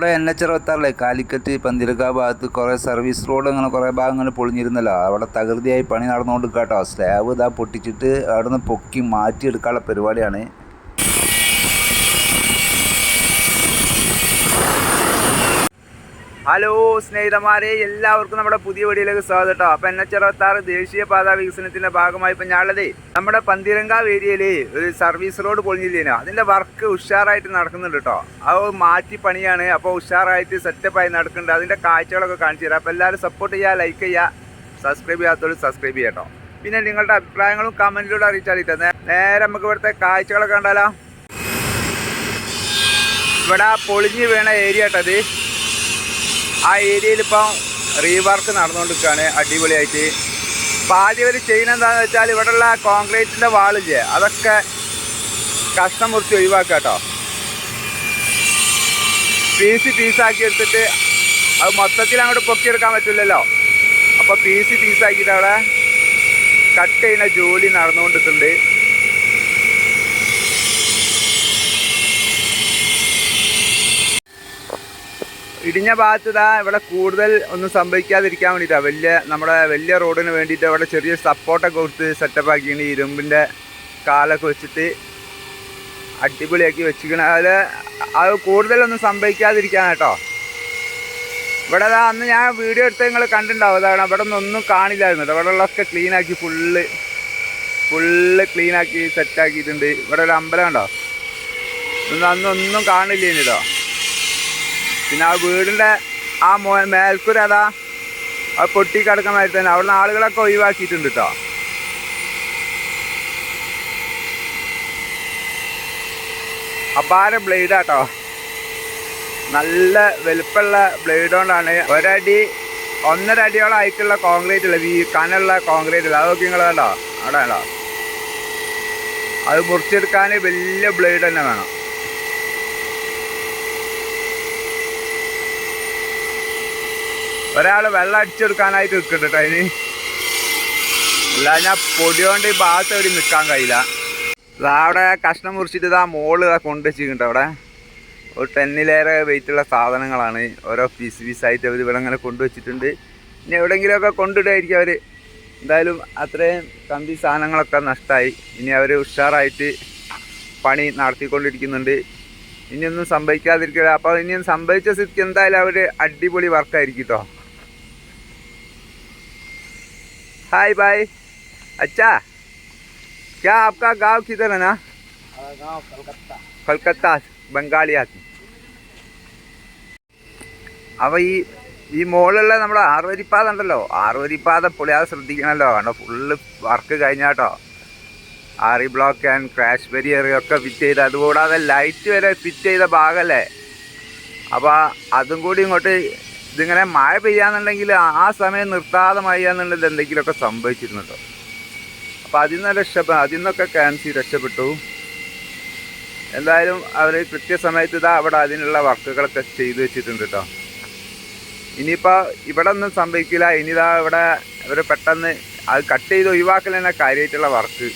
ഇവിടെ N H അറുപത്താറിലെ കാലിക്കറ്റ് പന്തിരക്ക ഭാഗത്ത് കുറേ സർവീസ് റോഡ് അങ്ങനെ കുറേ ഭാഗങ്ങൾ പൊളിഞ്ഞിരുന്നല്ലോ. അവിടെ തകൃതിയായി പണി നടന്നുകൊണ്ട് കേട്ടോ സ്ലാബ് ഇതാ പൊട്ടിച്ചിട്ട് അവിടെ നിന്ന് പൊക്കി മാറ്റിയെടുക്കാനുള്ള പരിപാടിയാണ്. ഹലോ സ്നേഹിതന്മാരെ എല്ലാവർക്കും നമ്മുടെ പുതിയ വീഡിയോയിലേക്ക് സ്വാഗതം കേട്ടോ അപ്പം എൻ എച്ച് അറുപത്തി ആറ് ദേശീയപാത വികസനത്തിന്റെ ഭാഗമായി ഇപ്പൊ ഞാനുള്ളത് നമ്മുടെ പന്തിരങ്കാവ് ഏരിയയിൽ ഒരു സർവീസ് റോഡ് പൊളിഞ്ഞില്ലേനോ അതിന്റെ വർക്ക് ഉഷാറായിട്ട് നടക്കുന്നുണ്ട് കേട്ടോ അത് മാറ്റി പണിയാണ്. അപ്പോൾ ഉഷാറായിട്ട് സെറ്റപ്പായി നടക്കുന്നുണ്ട്. അതിന്റെ കാഴ്ചകളൊക്കെ കാണിച്ചു തരാം. അപ്പോൾ എല്ലാവരും സപ്പോർട്ട് ചെയ്യുക ലൈക്ക് ചെയ്യുക സബ്സ്ക്രൈബ് ചെയ്യാത്തവർ സബ്സ്ക്രൈബ് ചെയ്യാം പിന്നെ നിങ്ങളുടെ അഭിപ്രായങ്ങളും കമന്റിലൂടെ അറിയിച്ചാലിട്ട് നേരെ നമുക്ക് ഇവിടുത്തെ കാഴ്ചകളൊക്കെ കണ്ടാലോ. ഇവിടെ പൊളിഞ്ഞു വീണ ഏരിയ കേട്ടത് ആ ഏരിയയിൽ ഇപ്പം റീവർക്ക് നടന്നുകൊണ്ടിരിക്കുകയാണ് അടിപൊളിയായിട്ട്. അപ്പം ആദ്യം ഒരു ചെയിൻ എന്താണെന്ന് വെച്ചാൽ ഇവിടെയുള്ള കോൺക്രീറ്റിന്റെ വാളില്ലേ അതൊക്കെ കഷ്ണം മുറിച്ച് ഒഴിവാക്കുക കേട്ടോ. പീസ് പീസാക്കി എടുത്തിട്ട് അത് മൊത്തത്തിൽ അങ്ങോട്ട് പൊക്കിയെടുക്കാൻ പറ്റില്ലല്ലോ. അപ്പോൾ പീസ് പീസാക്കിയിട്ട് അവിടെ കട്ട് ചെയ്യുന്ന ജോലി നടന്നുകൊണ്ടിരിക്കുന്നുണ്ട് ഇടിഞ്ഞ ഭാഗത്ത് ഇതാ ഇവിടെ കൂടുതൽ ഒന്നും സംഭവിക്കാതിരിക്കാൻ വേണ്ടിയിട്ടാണ് വലിയ നമ്മുടെ വലിയ റോഡിന് വേണ്ടിയിട്ട് അവിടെ ചെറിയ സപ്പോർട്ടൊക്കെ കൊടുത്ത് സെറ്റപ്പ് ആക്കിയാണ് ഇരുമ്പിന്റെ കാലൊക്കെ വെച്ചിട്ട് അടിപൊളിയാക്കി വെച്ചിരിക്കണം. അതിൽ അത് കൂടുതലൊന്നും സംഭവിക്കാതിരിക്കാൻ കേട്ടോ. ഇവിടെ അന്ന് ഞാൻ വീഡിയോ എടുത്ത് നിങ്ങൾ കണ്ടിട്ടുണ്ടാവും. അതാണ് അവിടെ ഒന്നും കാണില്ലായിരുന്നു. കേട്ടോ ഇവിടെ ഉള്ളതൊക്കെ ക്ലീൻ ആക്കി ഫുള്ള് ഫുള്ള് ക്ലീൻ ആക്കി സെറ്റ് ആക്കിയിട്ടുണ്ട്. ഇവിടെ ഒരു അമ്പലം ഉണ്ടോ അന്നൊന്നും കാണില്ലേനി കേട്ടോ. പിന്നെ ആ വീടിന്റെ ആ മോ മേൽക്കൂര അതാ അത് പൊട്ടി കിടക്കാൻ മാതിരി തന്നെ. അവിടുന്ന് ആളുകളൊക്കെ ഒഴിവാക്കിയിട്ടുണ്ട് കേട്ടോ അപാര ബ്ലേഡാട്ടോ നല്ല വലുപ്പമുള്ള ബ്ലേഡ് കൊണ്ടാണ് ഒരടി ഒന്നര അടിയോളം ആയിട്ടുള്ള കോൺക്രീറ്റ് ഉള്ള ഈ കനുള്ള കോൺക്രീറ്റ് ഉള്ള. അതൊക്കെ നിങ്ങൾ കണ്ടോ? അവിടെ കണ്ടോ? അത് മുറിച്ചെടുക്കാൻ വലിയ ബ്ലേഡ് തന്നെ വേണം. ഒരാൾ വെള്ളം അടിച്ചെടുക്കാനായിട്ട് നിൽക്കുന്നുണ്ട് കേട്ടോ അതിന്. അല്ലാതെ ഞാൻ പൊടി കൊണ്ട് ഈ ഭാഗത്ത് ഒരു നിൽക്കാൻ കഴിയില്ല. ഇതാ അവിടെ കഷ്ണം മുറിച്ചിട്ട് ഇതാ മോൾ ഇതാ കൊണ്ട് വെച്ചിട്ടുണ്ട് അവിടെ. ഒരു ടെന്നിലേറെ വെയിറ്റുള്ള സാധനങ്ങളാണ്. ഓരോ പീസ് പീസായിട്ട് അവർ ഇവിടെ അങ്ങനെ കൊണ്ടുവച്ചിട്ടുണ്ട് ഇനി എവിടെയെങ്കിലുമൊക്കെ കൊണ്ടിടുമായിരിക്കും അവർ എന്തായാലും അത്രയും കമ്പി സാധനങ്ങളൊക്കെ നഷ്ടമായി ഇനി അവർ ഉഷാറായിട്ട് പണി നടത്തിക്കൊണ്ടിരിക്കുന്നുണ്ട്. ഇനിയൊന്നും സംഭവിക്കാതിരിക്കില്ല അപ്പോൾ ഇനിയും സംഭവിച്ച സ്ഥിതിക്ക് എന്തായാലും അവർ അടിപൊളി വർക്കായിരിക്കും കേട്ടോ हाय भाई अच्छा क्या आपका गांव किधर है ना गाँव कलकत्ता കൊൽക്കത്ത ബംഗാളിയാക്കി അപ്പോൾ ഈ ഈ മുകളിലുള്ള നമ്മുടെ ആറുവരിപ്പാത ഉണ്ടല്ലോ ആറുവരിപ്പാത പൊളിയാതെ ശ്രദ്ധിക്കണമല്ലോ കണ്ടോ ഫുള്ള് വർക്ക് കഴിഞ്ഞാട്ടോ ആറി ബ്ലോക്ക് ആൻഡ് ക്രാഷ് ബരിയർ ഒക്കെ ഫിറ്റ് ചെയ്ത് അതുകൂടാതെ ലൈറ്റ് വരെ ഫിറ്റ് ചെയ്ത ഭാഗമല്ലേ അപ്പോൾ അതും കൂടി ഇങ്ങോട്ട് ഇതിങ്ങനെ മഴ പെയ്യാന്നുണ്ടെങ്കിൽ ആ സമയം നിർത്താതെ മഴ എന്നുള്ളത് എന്തെങ്കിലുമൊക്കെ സംഭവിച്ചിരുന്നുണ്ടോ? അപ്പോൾ അതിൽ നിന്ന് രക്ഷപ്പെ അതിൽ നിന്നൊക്കെ ക്യാൻസി രക്ഷപ്പെട്ടു. എന്തായാലും അവർ കൃത്യസമയത്ത് ഇതാ അവിടെ അതിനുള്ള വർക്കുകളൊക്കെ ചെയ്തു വെച്ചിട്ടുണ്ട് കേട്ടോ. ഇനിയിപ്പോൾ ഇവിടെ ഒന്നും സംഭവിക്കില്ല. ഇനിതാ ഇവിടെ അവർ പെട്ടെന്ന് അത് കട്ട് ചെയ്ത് ഒഴിവാക്കൽ തന്നെ കാര്യമായിട്ടുള്ള വർക്ക്.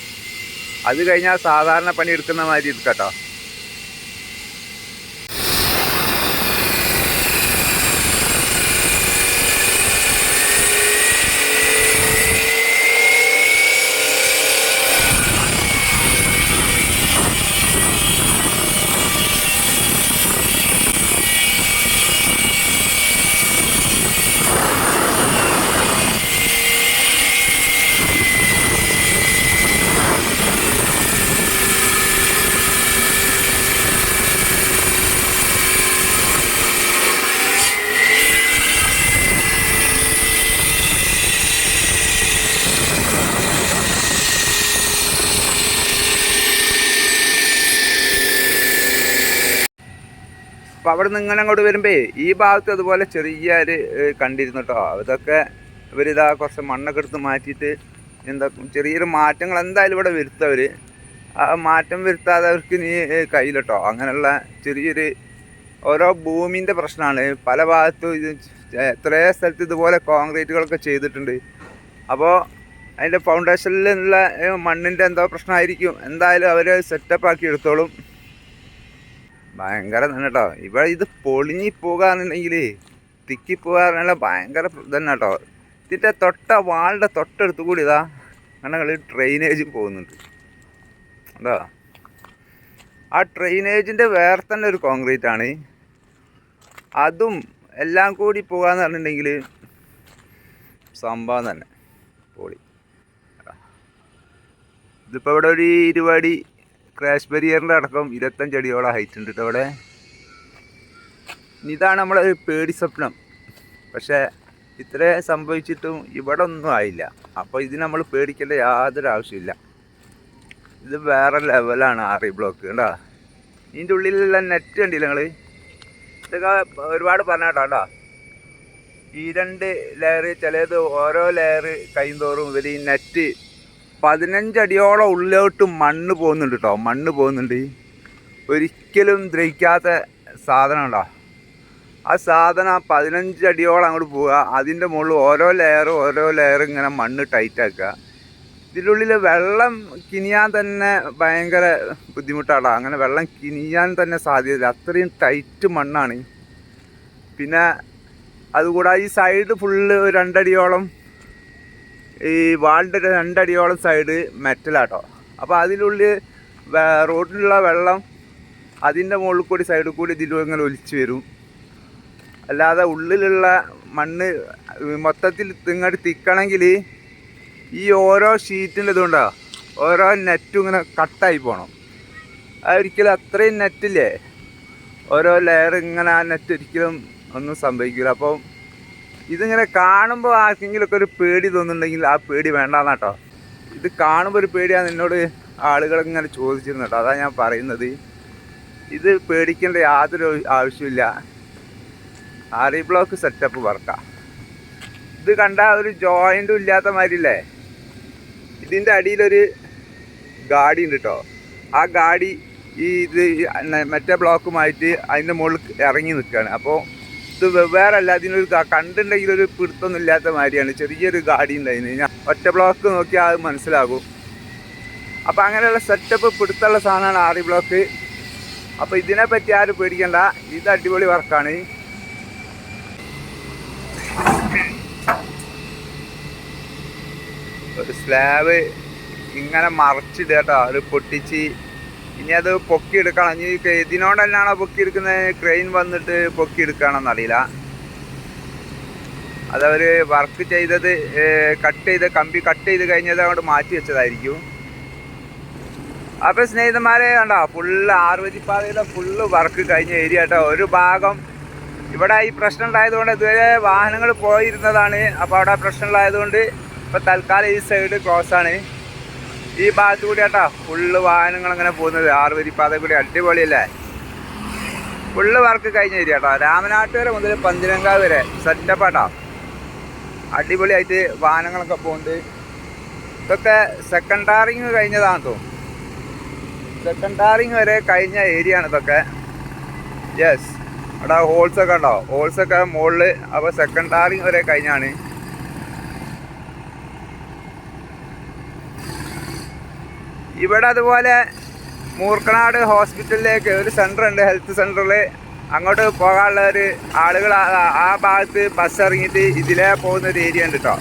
അത് കഴിഞ്ഞാൽ സാധാരണ പണി എടുക്കുന്ന മാതിരി എടുക്കാം കേട്ടോ അപ്പോൾ അവിടെ നിന്ന് ഇങ്ങനെ അങ്ങോട്ട് വരുമ്പോൾ ഈ ഭാഗത്ത് അതുപോലെ ചെറിയ ഒരു കണ്ടിരുന്നു കേട്ടോ അതൊക്കെ ഇവരിതാ കുറച്ച് മണ്ണൊക്കെ എടുത്ത് മാറ്റിയിട്ട് എന്താ ചെറിയൊരു മാറ്റങ്ങൾ എന്തായാലും ഇവിടെ വരുത്തവർ ആ മാറ്റം വരുത്താതെ അവർക്ക് നീ കയ്യിൽ കേട്ടോ അങ്ങനെയുള്ള ചെറിയൊരു ഓരോ ഭൂമിന്റെ പ്രശ്നമാണ് പല ഭാഗത്തും ഇത് എത്രയോ സ്ഥലത്ത് ഇതുപോലെ കോൺക്രീറ്റുകളൊക്കെ ചെയ്തിട്ടുണ്ട്. അപ്പോൾ അതിന്റെ ഫൗണ്ടേഷനിലുള്ള മണ്ണിന്റെ എന്തോ പ്രശ്നമായിരിക്കും. എന്തായാലും അവർ സെറ്റപ്പ് ആക്കി എടുത്തോളും. ഭയങ്കര തന്നെ കേട്ടോ ഇവിടെ ഇത് പൊളിഞ്ഞി പോകാന്നുണ്ടെങ്കിൽ തിക്കി പോകാറുള്ള ഭയങ്കര തന്നെ കേട്ടോ ഇതിന്റെ തൊട്ട വാളിന്റെ തൊട്ടടുത്ത് കൂടി ഇതാ അങ്ങനെ ഡ്രെയിനേജ് പോകുന്നുണ്ട്. കേട്ടോ ആ ഡ്രെയിനേജിന്റെ വേറെ തന്നെ ഒരു കോൺക്രീറ്റ് ആണ്. അതും എല്ലാം കൂടി പോകാന്ന് പറഞ്ഞിട്ടുണ്ടെങ്കിൽ സംഭവം തന്നെ. പൊളി. ഇതിപ്പോൾ ഇവിടെ ഒരു ഇരുപടി ക്രാഷ് ബരിയറിന്റെ അടക്കം ഇരുപത്തഞ്ച് അടിയോളം ഹൈറ്റ് ഉണ്ട് കേട്ടോ അവിടെ ഇതാണ് നമ്മളെ ഒരു പേടി സ്വപ്നം. പക്ഷേ ഇത്രേ സംഭവിച്ചിട്ടും ഇവിടെ ഒന്നും ആയില്ല. അപ്പോൾ ഇതിന് നമ്മൾ പേടിക്കേണ്ട യാതൊരു ആവശ്യമില്ല ഇത് വേറെ ലെവലാണ് ആറി ബ്ലോക്ക് കണ്ടോ? ഇതിന്റെ ഉള്ളിലുള്ള നെറ്റ് കണ്ടില്ല നിങ്ങൾ ഇതൊക്കെ ഒരുപാട് പറഞ്ഞ കേട്ടോ. ഈ രണ്ട് ലെയർ ചിലത് ഓരോ ലെയർ കൈന്തോറും ഇവർ ഈ നെറ്റ് പതിനഞ്ചടിയോളം ഉള്ളിലോട്ട് മണ്ണ് പോകുന്നുണ്ട് കേട്ടോ മണ്ണ് പോകുന്നുണ്ട്. ഒരിക്കലും ദ്രവിക്കാത്ത സാധനം ഉണ്ടോ ആ സാധനം പതിനഞ്ച് അടിയോളം അങ്ങോട്ട് പോവുക. അതിന്റെ മുകളിൽ ഓരോ ലെയർ ഓരോ ലെയർ ഇങ്ങനെ മണ്ണ് ടൈറ്റാക്കുക ഇതിന്റെ ഉള്ളിൽ വെള്ളം കിനിയാൻ തന്നെ ഭയങ്കര ബുദ്ധിമുട്ടാണ് അങ്ങനെ വെള്ളം കിനിയാൻ തന്നെ സാധ്യതയില്ല. അത്രയും ടൈറ്റ് മണ്ണാണ്. പിന്നെ അതുകൂടാതെ ഈ സൈഡ് ഫുള്ള് രണ്ടടിയോളം ഈ വാളിന്റെ രണ്ടടിയോളം സൈഡ് മെറ്റലാട്ടോ. അപ്പോൾ അതിനുള്ളിൽ റോഡിലുള്ള വെള്ളം അതിന്റെ മുകളിൽ കൂടി സൈഡിൽ കൂടി ഇതിൽ ഇങ്ങനെ ഒലിച്ച് വരും. അല്ലാതെ ഉള്ളിലുള്ള മണ്ണ് മൊത്തത്തിൽ ഇങ്ങോട്ട് തിക്കണമെങ്കിൽ ഈ ഓരോ ഷീറ്റിന്റെ ഇതുകൊണ്ടോ ഓരോ നെറ്റും ഇങ്ങനെ കട്ടായി പോകണം അതൊരിക്കലും അത്രയും നെറ്റില്ലേ? ഓരോ ലെയർ ഇങ്ങനെ ആ നെറ്റ് ഒരിക്കലും ഒന്നും സംഭവിക്കില്ല. അപ്പം ഇതിങ്ങനെ കാണുമ്പോൾ ആർക്കെങ്കിലുമൊക്കെ ഒരു പേടി തോന്നുന്നുണ്ടെങ്കിൽ ആ പേടി വേണ്ടാന്നാട്ടോ ഇത് കാണുമ്പോൾ ഒരു പേടിയാണ് എന്നോട് ആളുകളൊക്കെ ഇങ്ങനെ ചോദിച്ചിരുന്നു കേട്ടോ അതാണ് ഞാൻ പറയുന്നത്. ഇത് പേടിക്കേണ്ട യാതൊരു ആവശ്യമില്ല ആറി ബ്ലോക്ക് സെറ്റപ്പ് വർക്കാ ഇത് കണ്ടാൽ ഒരു ജോയിന്റും ഇല്ലാത്ത മാതിരില്ലേ ഇതിന്റെ അടിയിലൊരു ഗാഡി ഉണ്ട് കേട്ടോ ആ ഗാഡി ഈ ഇത് മറ്റേ ബ്ലോക്കുമായിട്ട് അതിന്റെ മുകളിൽ ഇറങ്ങി നിൽക്കുകയാണ് അപ്പോൾ ഇത് വെവ്വേറെ അല്ല അതിനൊരു കണ്ടുണ്ടെങ്കിൽ ഒരു പിടുത്തൊന്നും ഇല്ലാത്ത മാതിരിയാണ്. ചെറിയൊരു ഗാഡി ഉണ്ടായിരുന്നു ഞാൻ ഒറ്റ ബ്ലോക്ക് നോക്കിയാൽ അത് മനസ്സിലാകും. അപ്പോൾ അങ്ങനെയുള്ള സെറ്റപ്പ് പിടുത്തുള്ള സാധനമാണ് ആറി ബ്ലോക്ക് അപ്പോൾ ഇതിനെപ്പറ്റി ആരും പേടിക്കണ്ട. ഇത് അടിപൊളി വർക്കാണ് ഒരു സ്ലാബ് ഇങ്ങനെ മറച്ചിടുക കേട്ടോ അത് പൊട്ടിച്ച് ഇനി അത് പൊക്കി എടുക്കണം ഇനി ഇതിനോടല്ലാണോ ഇതിനോട് പൊക്കി എടുക്കുന്നത് ക്രെയിൻ വന്നിട്ട് പൊക്കി എടുക്കുകയാണെന്ന് അറിയില്ല അതവർ വർക്ക് ചെയ്തത് കട്ട് ചെയ്ത് കമ്പി കട്ട് ചെയ്ത് കഴിഞ്ഞത് അങ്ങോട്ട് മാറ്റി വെച്ചതായിരിക്കും. അപ്പോൾ സ്നേഹിതന്മാരെ കണ്ടോ ഫുള്ള് ആർവതിപ്പാതയിലെ ഫുള്ള് വർക്ക് കഴിഞ്ഞ ഏരിയ കേട്ടോ ഒരു ഭാഗം ഇവിടെ ഈ പ്രശ്നം ഉണ്ടായതുകൊണ്ട് ഇതുവരെ വാഹനങ്ങൾ പോയിരുന്നതാണ്. അപ്പോൾ അവിടെ പ്രശ്നം ഉണ്ടായതുകൊണ്ട് ഇപ്പോൾ തൽക്കാലം ഈ സൈഡ് ക്ലോസ് ആണ്. ഈ ഭാഗത്ത് കൂടി കേട്ടോ ഫുള്ള് വാഹനങ്ങൾ അങ്ങനെ പോകുന്നത്. പാത കൂടി അടിപൊളിയല്ലേ? ഫുള്ള് വർക്ക് കഴിഞ്ഞ ഏരിയ കേട്ടോ രാമനാട്ടുകര മുതൽ പന്തിരങ്കാവ് വരെ. സെറ്റപ്പ് കേട്ടോ അടിപൊളിയായിട്ട് വാഹനങ്ങളൊക്കെ പോകുന്നുണ്ട്. ഇതൊക്കെ സെക്കൻഡ് ടാറിങ് കഴിഞ്ഞതാണ് തോന്നുന്നു. സെക്കൻഡ് ടാറിങ് വരെ കഴിഞ്ഞ ഏരിയ ആണ് ഇതൊക്കെ യെസ് അവിടെ ഹോൾസൊക്കെ ഉണ്ടോ? ഹോൾസ് ഒക്കെ മുകളിൽ അപ്പോൾ സെക്കൻഡ് ടാറിങ് വരെ കഴിഞ്ഞാണ്. ഇവിടെ അതുപോലെ മൂർക്കനാട് ഹോസ്പിറ്റലിലേക്ക് ഒരു സെന്റർ ഉണ്ട് ഹെൽത്ത് സെന്ററിൽ അങ്ങോട്ട് പോകാനുള്ള ഒരു ആളുകൾ ആ- ഭാഗത്ത് ബസ് ഇറങ്ങിയിട്ട് ഇതിലേ പോകുന്ന ഒരു ഏരിയ ഉണ്ട് കേട്ടോ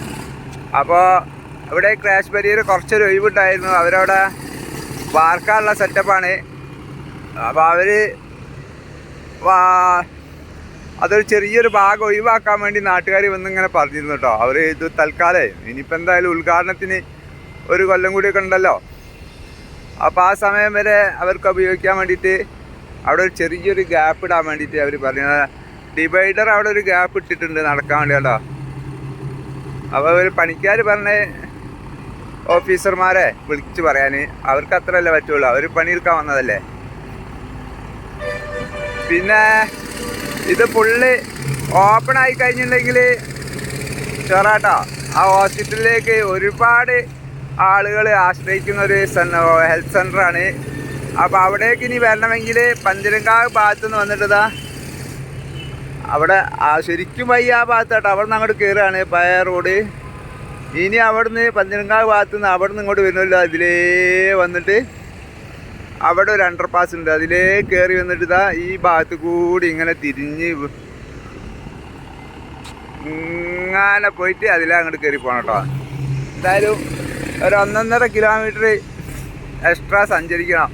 അപ്പോൾ ഇവിടെ ക്രാഷ് ബരിയർ കുറച്ചൊരു ഒഴിവുണ്ടായിരുന്നു. അവരവിടെ വാർക്കാനുള്ള സെറ്റപ്പാണ് അപ്പോൾ അവർ അതൊരു ചെറിയൊരു ഭാഗം ഒഴിവാക്കാൻ വേണ്ടി നാട്ടുകാർ വന്നിങ്ങനെ പറഞ്ഞിരുന്നു കേട്ടോ അവർ ഇത് തൽക്കാലേ ഇനിയിപ്പോൾ എന്തായാലും ഉദ്ഘാടനത്തിന് ഒരു കൊല്ലം കൂടിയൊക്കെ ഉണ്ടല്ലോ. അപ്പോൾ ആ സമയം വരെ അവർക്ക് ഉപയോഗിക്കാൻ വേണ്ടിയിട്ട് അവിടെ ഒരു ചെറിയൊരു ഗ്യാപ്പ് ഇടാൻ വേണ്ടിയിട്ട് അവർ പറഞ്ഞു. ഡിവൈഡർ അവിടെ ഒരു ഗ്യാപ്പ് ഇട്ടിട്ടുണ്ട് നടക്കാൻ വേണ്ടി കേട്ടോ. അപ്പോൾ ഒരു പണിക്കാർ പറഞ്ഞ ഓഫീസർമാരെ വിളിച്ച് പറയാൻ അവർക്ക് അത്രയല്ലേ പറ്റുള്ളൂ. അവർ പണിയെടുക്കാൻ വന്നതല്ലേ. പിന്നെ ഇത് ഫുള്ള് ഓപ്പൺ ആയി കഴിഞ്ഞിട്ടുണ്ടെങ്കിൽ ചെറാട്ടോ ആ ഹോസ്പിറ്റലിലേക്ക് ഒരുപാട് ആളുകൾ ആശ്രയിക്കുന്ന ഒരു ഹെൽത്ത് സെന്ററാണ് അപ്പോൾ അവിടേക്ക് ഇനി വരണമെങ്കിൽ പന്തിരങ്കാവ് ഭാഗത്തു നിന്ന് വന്നിട്ടതാ അവിടെ ശരിക്കും വയ്യ ആ ഭാഗത്തായിട്ട് അവിടെ നിന്ന് അങ്ങോട്ട് കയറുകയാണ് പഴയ റോഡ് ഇനി അവിടുന്ന് പന്തിരങ്കാവ് ഭാഗത്തു നിന്ന് അവിടെ നിന്ന് ഇങ്ങോട്ട് വരുന്നല്ലോ അതിലേ വന്നിട്ട് അവിടെ ഒരു അണ്ടർ പാസ് ഉണ്ട്. അതിലേ കയറി വന്നിട്ട് ഇതാ ഈ ഭാഗത്ത് കൂടി ഇങ്ങനെ തിരിഞ്ഞ് ഇങ്ങനെ പോയിട്ട് അതിലേ അങ്ങോട്ട് കയറി പോകണം കേട്ടോ. എന്തായാലും ഒരു ഒന്നൊന്നര കിലോമീറ്റർ എക്സ്ട്രാ സഞ്ചരിക്കണം.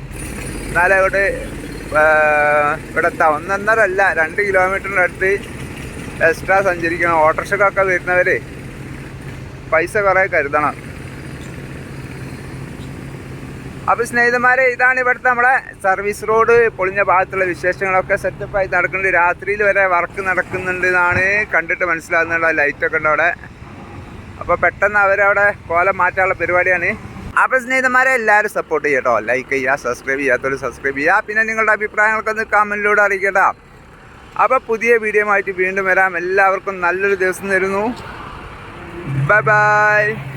എന്നാലേ അവിടെ ഇവിടെ എത്താം ഒന്നൊന്നര അല്ല രണ്ട് കിലോമീറ്ററിന്റെ അടുത്ത് എക്സ്ട്രാ സഞ്ചരിക്കണം. ഓട്ടോറിക്ഷക്കൊക്കെ വരുന്നവർ പൈസ കുറേ കരുതണം. അപ്പോൾ സ്നേഹിതന്മാരെ ഇതാണ് ഇവിടുത്തെ നമ്മളെ സർവീസ് റോഡ് പൊളിഞ്ഞ ഭാഗത്തുള്ള വിശേഷങ്ങളൊക്കെ സെറ്റപ്പായി നടക്കുന്നുണ്ട്. രാത്രിയിൽ വരെ വർക്ക് നടക്കുന്നുണ്ട് എന്നാണ് കണ്ടിട്ട് മനസ്സിലാകുന്നുള്ള ലൈറ്റൊക്കെ ഉണ്ട് അവിടെ അപ്പോൾ പെട്ടെന്ന് അവരവിടെ കോലം മാറ്റാനുള്ള പരിപാടിയാണ്. അപ്പോൾ സ്നേഹിതന്മാരെ എല്ലാവരും സപ്പോർട്ട് ചെയ്യട്ടോ. ലൈക്ക് ചെയ്യുക സബ്സ്ക്രൈബ് ചെയ്യാത്തവർ സബ്സ്ക്രൈബ് ചെയ്യുക. പിന്നെ നിങ്ങളുടെ അഭിപ്രായങ്ങളൊക്കെ ഒന്ന് കമന്റിലൂടെ അറിയിക്കട്ടോ. അപ്പോൾ പുതിയ വീഡിയോ ആയിട്ട് വീണ്ടും വരാം. എല്ലാവർക്കും നല്ലൊരു ദിവസം തരുന്നു. Bye bye